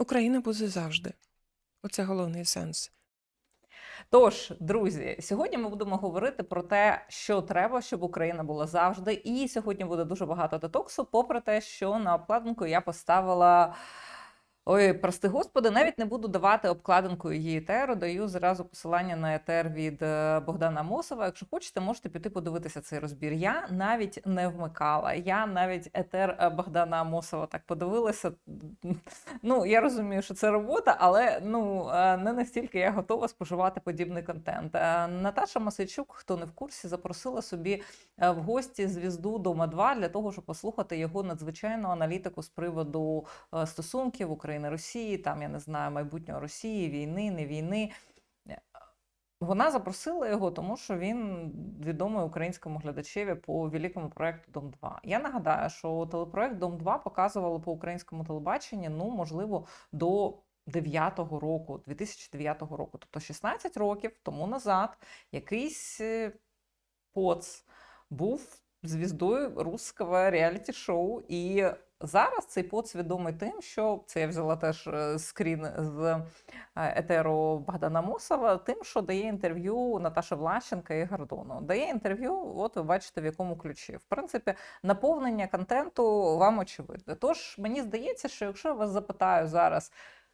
Україна буде завжди. Оце головний сенс. Тож, друзі, сьогодні ми будемо говорити про те, що треба, щоб Україна була завжди. І сьогодні буде дуже багато детоксу, попри те, що на обкладинку я поставила. Ой, прости господи, навіть не буду давати обкладинку її етеру. Даю зразу посилання на етер від е, Богдана Мосова. Якщо хочете, можете піти подивитися цей розбір. Я навіть не вмикала. Я навіть етер е, Богдана Мосова так подивилася. Ну, я розумію, що це робота, але ну е, не настільки я готова споживати подібний контент. Наташа Масичук, хто не в курсі, запросила собі в гості звізду Дома 2 для того, щоб послухати його надзвичайну аналітику з приводу стосунків України Росії, там я не знаю майбутнього Росії, війни, не війни. Е, Вона запросила його, тому що він відомий українському глядачеві по великому проекту Дом 2. Я нагадаю, що телепроект Дом 2 показували по українському телебаченні, ну можливо, до 9-го року, 2009 року, тобто 16 років тому назад, якийсь е, поц був звіздою руського реаліті-шоу. І зараз цей поцвідомий тим, що це я взяла теж е, скрін з е, етеру Богдана Мусова, тим, що дає інтерв'ю Наташа Влащенка і Гордону. Дає інтерв'ю, от ви бачите, в якому ключі. В принципі, наповнення контенту вам очевидне. Тож мені здається, що якщо я вас запитаю зараз.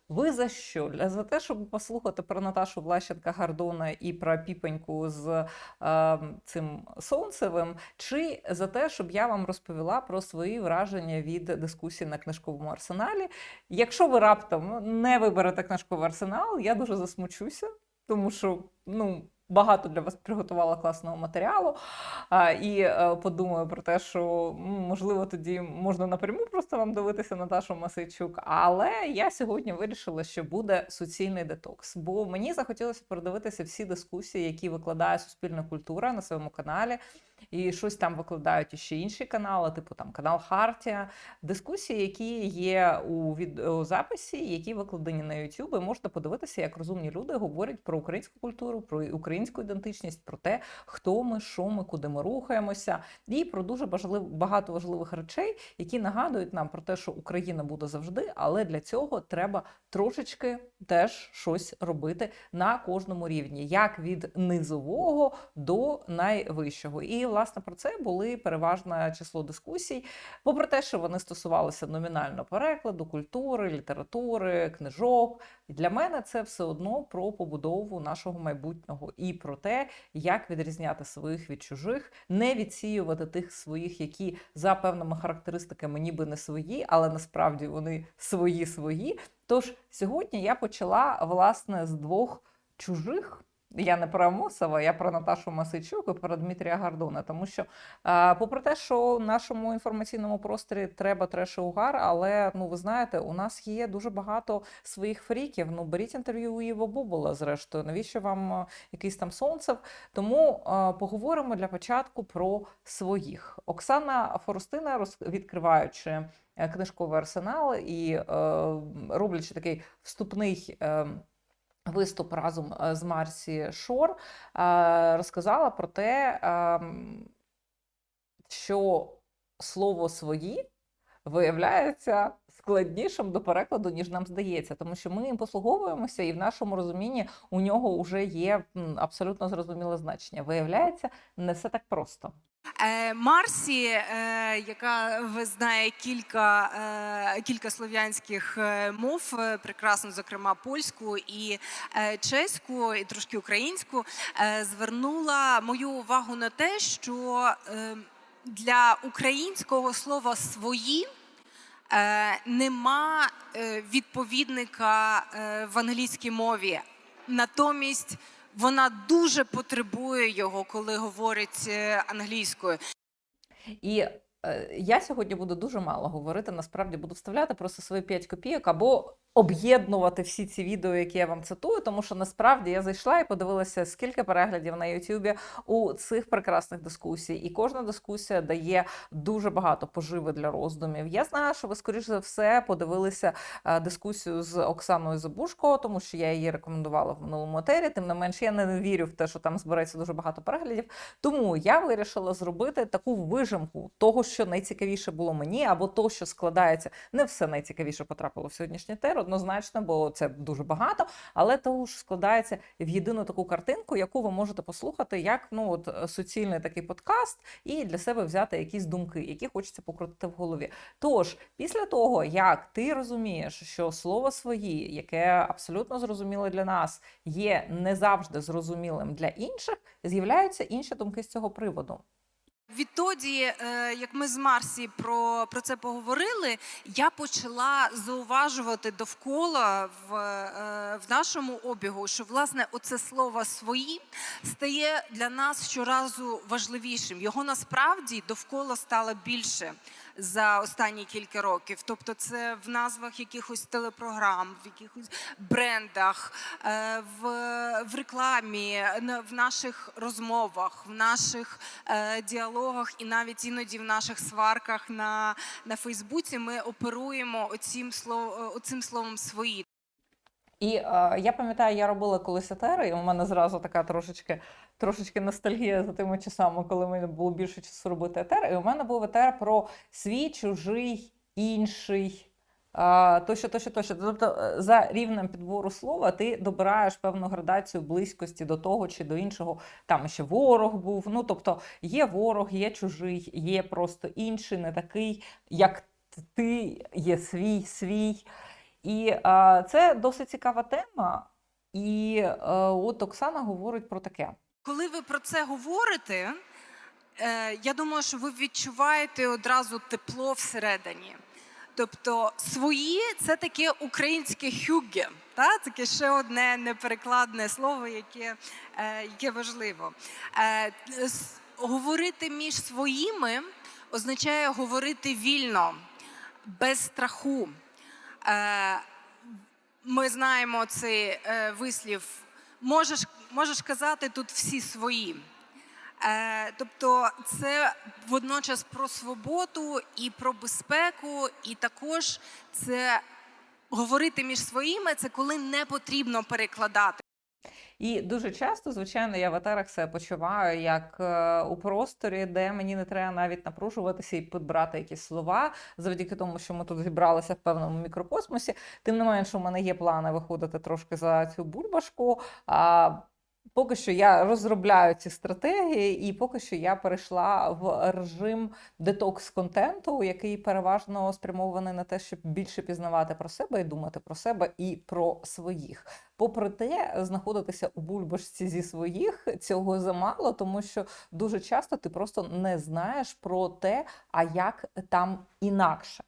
Ви за що? За те, щоб послухати про Наташу Влащенка Гордона і про піпеньку з е, цим Сонцевим, чи за те, щоб я вам розповіла про свої враження від дискусії на книжковому арсеналі? Якщо ви раптом не виберете книжковий арсенал, я дуже засмучуся, тому що ну. Багато для вас приготувала класного матеріалу, і е, подумаю про те, що можливо тоді можна напряму просто вам дивитися Наташу Масичук. Але я сьогодні вирішила, що буде суцільний детокс, бо мені захотілося продивитися всі дискусії, які викладає суспільна культура на своєму каналі. І щось там викладають іще інші канали, типу там канал Хартія. Дискусії, які є у відеозаписі, які викладені на YouTube, і можна подивитися, як розумні люди говорять про українську культуру, про українську ідентичність, про те, хто ми, що ми, куди ми рухаємося, і про дуже багато важливих речей, які нагадують нам про те, що Україна буде завжди, але для цього треба трошечки теж щось робити на кожному рівні, як від низового до найвищого. І власне про це були переважне число дискусій. Попри те, що вони стосувалися номінально перекладу, культури, літератури, книжок. І для мене це все одно про побудову нашого майбутнього і про те, як відрізняти своїх від чужих, не відсіювати тих своїх, які за певними характеристиками ніби не свої, але насправді вони свої свої. Тож сьогодні я почала власне з двох чужих. Я не про Амосова, я про Наташу Масичук і про Дмитрія Гордона. Тому що, попри те, що в нашому інформаційному просторі треба треш угар, але ну ви знаєте, у нас є дуже багато своїх фріків. Ну беріть інтерв'ю у Іво Бобола, зрештою. Навіщо вам е, якийсь там сонцев? Тому е, поговоримо для початку про своїх. Оксана Форостина, відкриваючи е, книжковий арсенал і роблячи такий вступний. Виступ разом е, з Марсі Шор е, розказала про те, ем, що слово свої виявляється складнішим до перекладу, ніж нам здається, тому що ми їм послуговуємося, і в нашому розумінні у нього вже є абсолютно зрозуміле значення. Виявляється, не все так просто. Е, Марсі, е, яка ви знає кілька, е, кілька слов'янських мов, прекрасно, зокрема польську і чеську, і трошки українську, звернула мою увагу на те, що е, для українського слова свої. Е, Нема е, відповідника е, в англійській мові. Натомість вона дуже потребує його, коли говорить англійською. І я сьогодні буду дуже мало говорити. Насправді буду вставляти просто свої 5 копійок або об'єднувати всі ці відео, які я вам цитую, тому що насправді я зайшла і подивилася, скільки переглядів на Ютубі у цих прекрасних дискусій, і кожна дискусія дає дуже багато поживи для роздумів. Я знаю, що ви скоріш за все подивилися е, дискусію з Оксаною Забушко, тому що я її рекомендувала в минулому етері. Тим не менш, я не вірю в те, що там збереться дуже багато переглядів. Тому я вирішила зробити таку вижимку того, що найцікавіше було мені, або того, що складається. Не все найцікавіше потрапило в сьогоднішнє теро. Однозначно, бо це дуже багато, але тож складається в єдину таку картинку, яку ви можете послухати як ну от е, суцільний такий подкаст, і для себе взяти якісь думки, які хочеться покрутити в голові. Тож, після того, як ти розумієш, що слово свої, яке абсолютно зрозуміле для нас, є не завжди зрозумілим для інших, з'являються інші думки з цього приводу. Відтоді, е, як ми з Марсі про, про це поговорили, я почала зауважувати довкола в, е, в нашому обігу, що власне оце слово свої стає для нас щоразу важливішим. Його насправді довкола стало більше за останні кілька років. Тобто, це в назвах якихось телепрограм, в якихось брендах, е, в, в рекламі, в наших розмовах, в наших е, діалогах і навіть іноді в наших сварках на, на Фейсбуці ми оперуємо оцім, словом, оцим словом свої. І е, я пам'ятаю, я робила колись етери, і у мене зразу така трошечки, трошечки ностальгія за тими часами, коли мені було більше часу робити етер. І у мене був етер про свій, чужий, інший. е, Тощо, тощо, тощо. Тобто, е, за рівнем підбору слова ти добираєш певну градацію близькості до того чи до іншого. Там ще ворог був. Ну тобто є ворог, є чужий, є просто інший, не такий, як ти, є свій, свій. І е, це досить цікава тема. І е, от Оксана говорить про таке. Коли ви про це говорите, е, я думаю, що ви відчуваєте одразу тепло всередині. Тобто свої це таке українське хюгге, та? таке ще одне неперекладне слово, яке, е, яке важливо. Говорити між своїми означає говорити вільно, без страху. Е, ми знаємо цей е, вислів. Можеш, можеш казати тут всі свої. Е, тобто це водночас про свободу і про безпеку, і також це говорити між своїми, це коли не потрібно перекладати. І дуже часто, звичайно, я в етерах себе почуваю як е, у просторі, де мені не треба навіть напружуватися і підбирати якісь слова, завдяки тому, що ми тут зібралися в певному мікрокосмосі. Тим не менше, у мене є плани виходити трошки за цю бульбашку. А, Поки що я розробляю ці стратегії, і поки що я перейшла в режим детокс контенту, який переважно спрямований на те, щоб більше пізнавати про себе і думати про себе і про своїх. Попри те, знаходитися у бульбашці зі своїх цього замало, тому що дуже часто ти просто не знаєш про те, а як там інакше.